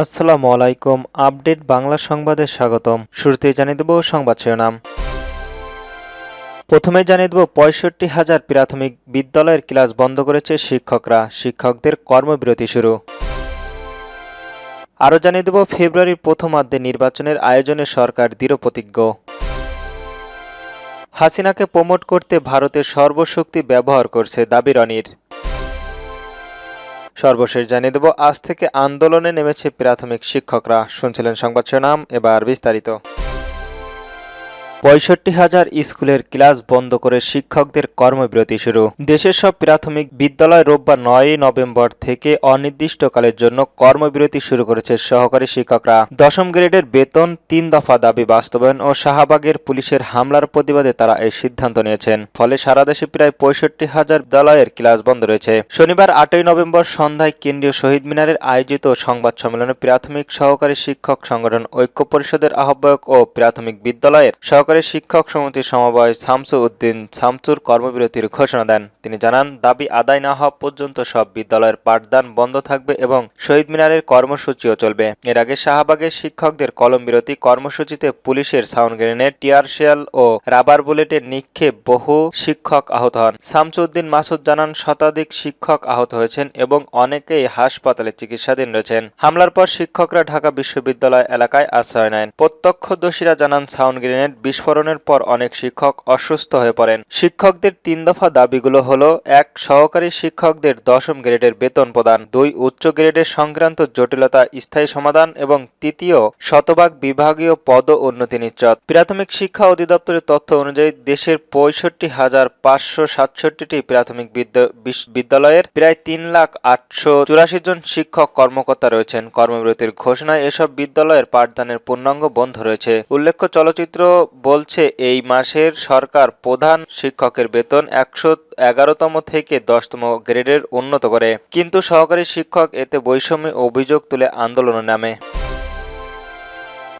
আসসালামু আলাইকুম, আপডেট বাংলা সংবাদে স্বাগতম। শুরুতেই জানিয়ে দেব সংবাদ শিরোনাম। প্রথমে জানিয়ে দেব, পঁয়ষট্টি হাজার প্রাথমিক বিদ্যালয়ের ক্লাস বন্ধ করেছে শিক্ষকরা। শিক্ষকদের কর্মবিরতি শুরু। আরও জানিয়ে দেব, ফেব্রুয়ারির প্রথমার্ধে নির্বাচনের আয়োজনে সরকার দৃঢ়প্রতিজ্ঞ হাসিনাকে প্রমোট করতে ভারতের সর্বশক্তি ব্যবহার করছে দাবি রনির। সর্বশেষ জানিয়ে দেব আজ থেকে আন্দোলনে নেমেছে প্রাথমিক শিক্ষকরা। শুনছিলেন সংবাদ শিরোনাম এবার বিস্তারিত। পঁয়ষট্টি হাজার স্কুলের ক্লাস বন্ধ করে শিক্ষকদের কর্মবিরতি শুরু। দেশের সব প্রাথমিক বিদ্যালয় রোববার নয়ই নভেম্বর থেকে অনির্দিষ্টকালের জন্য কর্মবিরতি শুরু করেছে সহকারী শিক্ষকরা। দশম গ্রেডের বেতন তিন দফা দাবি বাস্তবায়ন ও শাহবাগের পুলিশের হামলার প্রতিবাদে তারা এই সিদ্ধান্ত নিয়েছেন। ফলে সারা দেশে প্রায় পঁয়ষট্টি হাজার বিদ্যালয়ের ক্লাস বন্ধ রয়েছে। শনিবার আটই নভেম্বর সন্ধ্যায় কেন্দ্রীয় শহীদ মিনারের আয়োজিত সংবাদ সম্মেলনে প্রাথমিক সহকারী শিক্ষক সংগঠন ঐক্য পরিষদের আহ্বায়ক ও প্রাথমিক বিদ্যালয়ের সহকারী শিক্ষক সমিতির সমবায় শামসু উদ্দিন শামসুর কর্মবিরতির ঘোষণা দেন। তিনি জানান, দাবি আদায় না হওয়া পর্যন্ত সব বিদ্যালয়ের পাঠদান বন্ধ থাকবে এবং শহীদ মিনারের কর্মসূচিও চলবে। এর আগে শাহবাগের শিক্ষকদের কলম বিরতি কর্মসূচিতে পুলিশের সাউন্ড গ্রেনেড টিয়ারশেল ও রাবার বুলেটের নিক্ষেপ বহু শিক্ষক আহত হন। শামসুদ্দিন মাসুদ জানান, শতাধিক শিক্ষক আহত হয়েছেন এবং অনেকেই হাসপাতালে চিকিৎসাধীন রয়েছেন। হামলার পর শিক্ষকরা ঢাকা বিশ্ববিদ্যালয় এলাকায় আশ্রয় নেন। প্রত্যক্ষদর্শীরা জানান, সাউন্ড গ্রেনেড বিস্ফোরণের পর অনেক শিক্ষক অসুস্থ হয়ে পড়েন। শিক্ষকদের তিন দফা দাবিগুলো হলো, এক, সহকারী শিক্ষকদের দশম গ্রেডের বেতন প্রদান, দুই, উচ্চ গ্রেডের সংক্রান্ত জটিলতা স্থায়ী সমাধান, এবং তৃতীয়, শতভাগ বিভাগীয় পদ উন্নতি নিশ্চত। প্রাথমিক শিক্ষা অধিদপ্তরের তথ্য অনুযায়ী, দেশের পঁয়ষট্টি হাজার পাঁচশো সাতষট্টিটি প্রাথমিক বিদ্যালয়ের প্রায় তিন লাখ আটশো চুরাশি জন শিক্ষক কর্মকর্তা রয়েছেন। কর্মবিরতির ঘোষণায় এসব বিদ্যালয়ের পাঠদানের পূর্ণাঙ্গ বন্ধ রয়েছে। উল্লেখ্য, চলচ্চিত্র বলছে, এই মাসের সরকার প্রধান শিক্ষকের বেতন একশো এগারোতম থেকে দশতম গ্রেডের উন্নত করে। কিন্তু সহকারী শিক্ষক এতে বৈষম্য অভিযোগ তুলে আন্দোলনে নামে।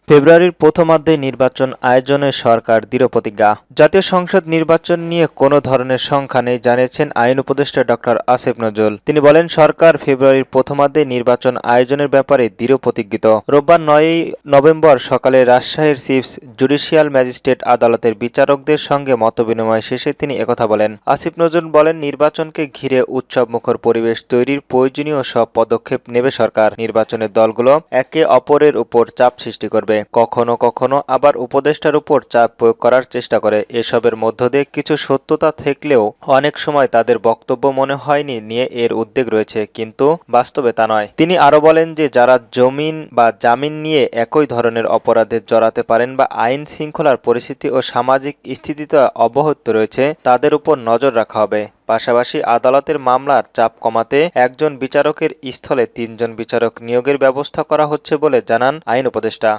ফেব্রুয়ারির প্রথমার্ধে নির্বাচন আয়োজনে সরকার দৃঢ়প্রতিজ্ঞা। জাতীয় সংসদ নির্বাচন নিয়ে কোনো ধরনের সংখ্যা নেই, জানিয়েছেন আইন উপদেষ্টা ডক্টর আসিফ নজরুল। তিনি বলেন, সরকার ফেব্রুয়ারির প্রথমার্ধে নির্বাচন আয়োজনের ব্যাপারে দৃঢ় প্রতিজ্ঞিত। রোববার নয়ই নভেম্বর সকালে রাজশাহীর চিফ জুডিশিয়াল ম্যাজিস্ট্রেট আদালতের বিচারকদের সঙ্গে মতবিনিময় শেষে তিনি একথা বলেন। আসিফ নজরুল বলেন, নির্বাচনকে ঘিরে উৎসবমুখর পরিবেশ তৈরির প্রয়োজনীয় সব পদক্ষেপ নেবে সরকার। নির্বাচনের দলগুলো একে অপরের উপর চাপ সৃষ্টি করবে। কখনো কখনো আবার উপদেষ্টার উপর চাপ প্রয়োগ করার চেষ্টা করে। এসবের মধ্য দিয়ে কিছু সত্যতা থাকলেও অনেক সময় তাদের বক্তব্য মনে হয়নি নিয়ে এর উদ্বেগ রয়েছে, কিন্তু বাস্তবে তা নয়। তিনি আরও বলেন যে, যারা জমিন বা জামিন নিয়ে একই ধরনের অপরাধে জড়াতে পারেন বা আইন শৃঙ্খলার পরিস্থিতি ও সামাজিক স্থিতিতে অবহত রয়েছে, তাদের উপর নজর রাখা হবে। পাশাপাশি আদালতের মামলার চাপ কমাতে একজন বিচারকের স্থলে তিনজন বিচারক নিয়োগের ব্যবস্থা করা হচ্ছে বলে জানান আইন উপদেষ্টা।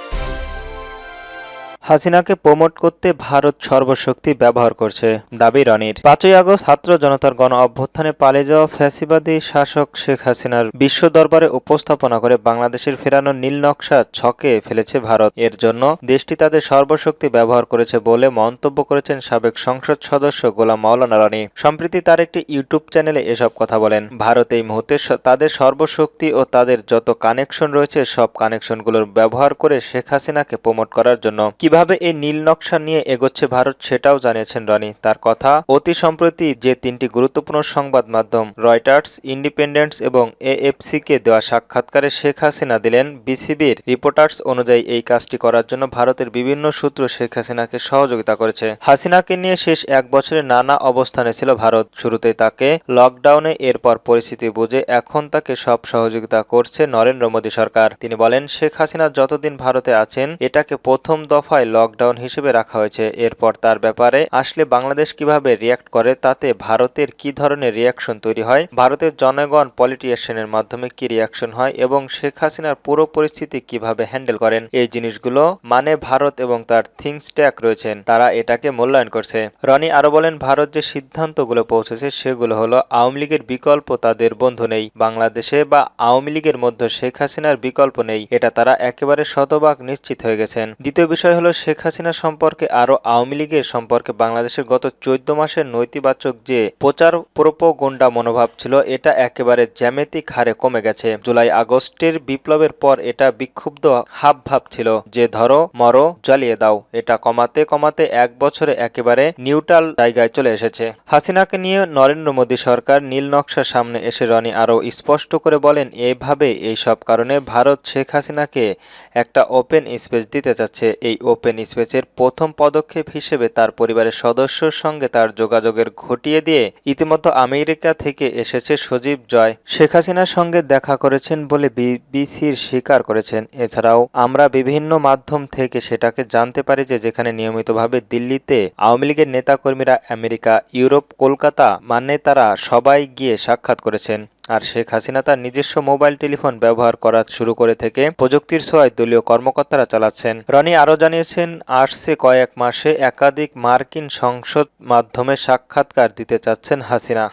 হাসিনাকে প্রমোট করতে ভারত সর্বশক্তি ব্যবহার করছে, দাবি রনির। পাঁচই আগস্ট ছাত্র জনতার গণ অভ্যুত্থানে পালিয়ে যাওয়া ফ্যাসিবাদী শাসক শেখ হাসিনার বিশ্ব দরবারে উপস্থাপনা করে বাংলাদেশের ফেরানোর নীল নকশা ছকে ফেলেছে ভারত। এর জন্য দেশটি তাদের সর্বশক্তি ব্যবহার করেছে বলে মন্তব্য করেছেন সাবেক সংসদ সদস্য গোলাম মাওলানা রানী। সম্প্রতি তার একটি ইউটিউব চ্যানেলে এসব কথা বলেন। ভারত এই মুহূর্তে তাদের সর্বশক্তি ও তাদের যত কানেকশন রয়েছে, সব কানেকশনগুলোর ব্যবহার করে শেখ হাসিনাকে প্রমোট করার জন্য। কীভাবে এই নীল নকশা নিয়ে এগোচ্ছে ভারত সেটাও জানিয়েছেন রনি। তার কথা, অতি সম্প্রতি যে তিনটি গুরুত্বপূর্ণ সংবাদ মাধ্যম, রয়টার্স, ইন্ডিপেন্ডেন্টস এবং এএফসি কে দেওয়া সাক্ষাৎকারে শেখ হাসিনা দিলেন, বিসিবির রিপোর্টার্স অনুযায়ী এই কাজটি করার জন্য ভারতের বিভিন্ন সূত্র শেখ হাসিনাকে সহযোগিতা করেছে। হাসিনাকে নিয়ে শেষ এক বছরে নানা অবস্থানে ছিল ভারত। শুরুতে তাকে লকডাউনে, এরপর পরিস্থিতি বুঝে এখন তাকে সব সহযোগিতা করছে নরেন্দ্র মোদী সরকার। তিনি বলেন, শেখ হাসিনা যতদিন ভারতে আছেন, এটাকে প্রথম দফায় লকডাউন হিসেবে রাখা হয়েছে। এরপর তার ব্যাপারে আসলে বাংলাদেশ কীভাবে রিয়াক্ট করে, তাতে ভারতের কি ধরনের রিয়াকশন তৈরি হয়, ভারতের জনগণ পলিটিশিয়ানের মাধ্যমে কি রিয়াকশন হয় এবং শেখ হাসিনার পুরো পরিস্থিতি কীভাবে হ্যান্ডেল করেন, এই জিনিসগুলো মানে ভারত এবং তার থিংস ট্যাক রয়েছেন, তারা এটাকে মূল্যায়ন করছে। রনি আরও বলেন, ভারত যে সিদ্ধান্তগুলো পৌঁছেছে সেগুলো হলো, আওয়ামী লীগের বিকল্প তাদের বন্ধু নেই, বাংলাদেশে বা আওয়ামী লীগের মধ্যে শেখ হাসিনার বিকল্প নেই, এটা তারা একেবারে শতভাগ নিশ্চিত হয়ে গেছেন। দ্বিতীয় বিষয় হলো শেখ হাসিনা সম্পর্কে আরও আওয়ামী লীগের সম্পর্কে বাংলাদেশের গত চোদ্দ মাসের নৈতিবাচক যে প্রচার প্রোপোগন্ডা মনোভাব ছিল, এটা একেবারে জ্যামিতিক হারে কমে গেছে। জুলাই আগস্টের বিপ্লবের পর এটা বিক্ষুব্ধ হাবভাব ছিল যে, ধরো, মরো, জ্বালিয়ে দাও। এটা কমাতে কমাতে এক বছরে একেবারে নিউট্রাল জায়গায় চলে এসেছে। হাসিনাকে নিয়ে নরেন্দ্র মোদী সরকার নীল নকশার সামনে এসে রনি আরও স্পষ্ট করে বলেন এইভাবে এই সব কারণে ভারত শেখ হাসিনাকে একটা ওপেন স্পেস দিতে চাচ্ছে। এই ওপেন স্পেসের প্রথম পদক্ষেপ হিসেবে তার পরিবারের সদস্যর সঙ্গে তার যোগাযোগের ঘটিয়ে দিয়ে ইতিমধ্যে আমেরিকা থেকে এসেছে সজীব জয়। শেখ হাসিনার সঙ্গে দেখা করেছেন বলে বিবিসির স্বীকার করেছেন। এছাড়াও আমরা বিভিন্ন মাধ্যম থেকে সেটাকে জানতে পারি যে যেখানে নিয়মিতভাবে দিল্লিতে আওয়ামী লীগের নেতাকর্মীরা আমেরিকা, ইউরোপ, কলকাতা মানে তারা সবাই গিয়ে সাক্ষাৎ করেছেন। আর শেখ হাসিনা তার নিজস্ব মোবাইল টেলিফোন ব্যবহার করা শুরু করে থেকে প্রযুক্তির ছোঁয়ায় দলীয় কর্মকর্তারা চালাচ্ছেন। রনি আরও জানিয়েছেন, আসছে কয়েক মাসে একাধিক মার্কিন সংসদ মাধ্যমে সাক্ষাৎকার দিতে চাচ্ছেন হাসিনা।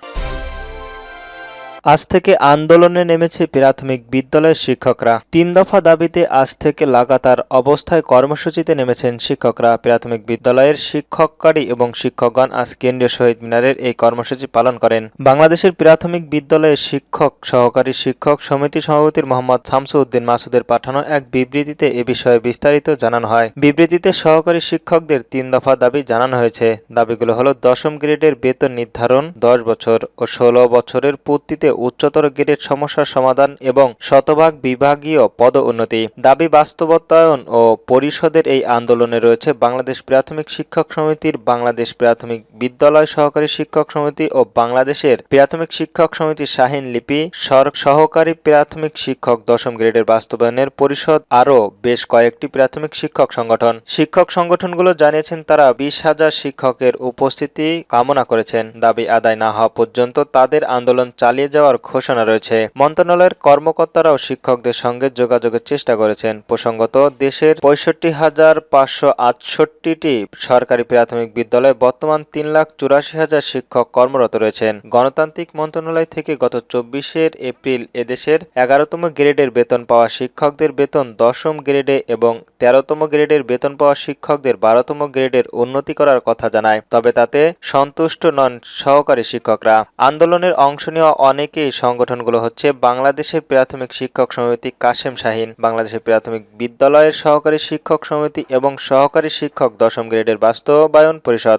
আজ থেকে আন্দোলনে নেমেছে প্রাথমিক বিদ্যালয়ের শিক্ষকরা। তিন দফা দাবিতে আজ থেকে লাগাতার অবস্থায় কর্মসূচিতে নেমেছেন শিক্ষকরা। প্রাথমিক বিদ্যালয়ের শিক্ষককারী এবং শিক্ষকগণ আজ কেন্দ্রীয় শহীদ মিনারের এই কর্মসূচি পালন করেন। বাংলাদেশের প্রাথমিক বিদ্যালয়ের শিক্ষক, সহকারী শিক্ষক সমিতি সভাপতি মোহাম্মদ শামসুদ্দিন মাসুদের পাঠানো এক বিবৃতিতে এ বিষয়ে বিস্তারিত জানানো হয়। বিবৃতিতে সহকারী শিক্ষকদের তিন দফা দাবি জানানো হয়েছে। দাবিগুলো হলো দশম গ্রেডের বেতন নির্ধারণ, দশ বছর ও ষোলো বছরের পূর্তিতে উচ্চতর গ্রেডের সমস্যার সমাধান এবং শতভাগ বিভাগীয় পদ উন্নতি। দাবি বাস্তবতায়ন ও পরিষদের এই আন্দোলনে রয়েছে বাংলাদেশ প্রাথমিক শিক্ষক সমিতির, বাংলাদেশ প্রাথমিক বিদ্যালয় সহকারী শিক্ষক সমিতি ও বাংলাদেশের প্রাথমিক শিক্ষক সমিতি শাহিন লিপি সহকারী প্রাথমিক শিক্ষক দশম গ্রেডের বাস্তবায়নের পরিষদ আরও বেশ কয়েকটি প্রাথমিক শিক্ষক সংগঠন। শিক্ষক সংগঠনগুলো জানিয়েছেন তারা বিশ হাজার শিক্ষকের উপস্থিতি কামনা করেছেন। দাবি আদায় না হওয়া পর্যন্ত তাদের আন্দোলন চালিয়ে যাওয়ার ঘোষণা রয়েছে। মন্ত্রণালয়ের কর্মকর্তারাও শিক্ষকদের সঙ্গে যোগাযোগের চেষ্টা করেছেন। প্রসঙ্গত, দেশের পঁয়ষট্টি হাজার পাঁচশো আটষট্টিটি সরকারি প্রাথমিক বিদ্যালয়ে বর্তমান তিন লাখ চুরাশি হাজার শিক্ষক কর্মরত রয়েছেন। গণতান্ত্রিক মন্ত্রণালয় থেকে গত চব্বিশের এপ্রিল এদেশের এগারোতম গ্রেডের বেতন পাওয়া শিক্ষকদের বেতন দশম গ্রেডে এবং তেরোতম গ্রেডের বেতন পাওয়া শিক্ষকদের বারোতম গ্রেডের উন্নতি করার কথা জানায়। তবে তাতে সন্তুষ্ট নন সহকারী শিক্ষকরা। আন্দোলনের অংশ নেওয়া অনেকেই সংগঠনগুলো হচ্ছে বাংলাদেশের প্রাথমিক শিক্ষক সমিতি কাশেম শাহিন, বাংলাদেশের প্রাথমিক বিদ্যালয়ের সহকারী শিক্ষক সমিতি এবং সহকারী শিক্ষক দশম গ্রেডের বাস্তবায়ন পরিষদ।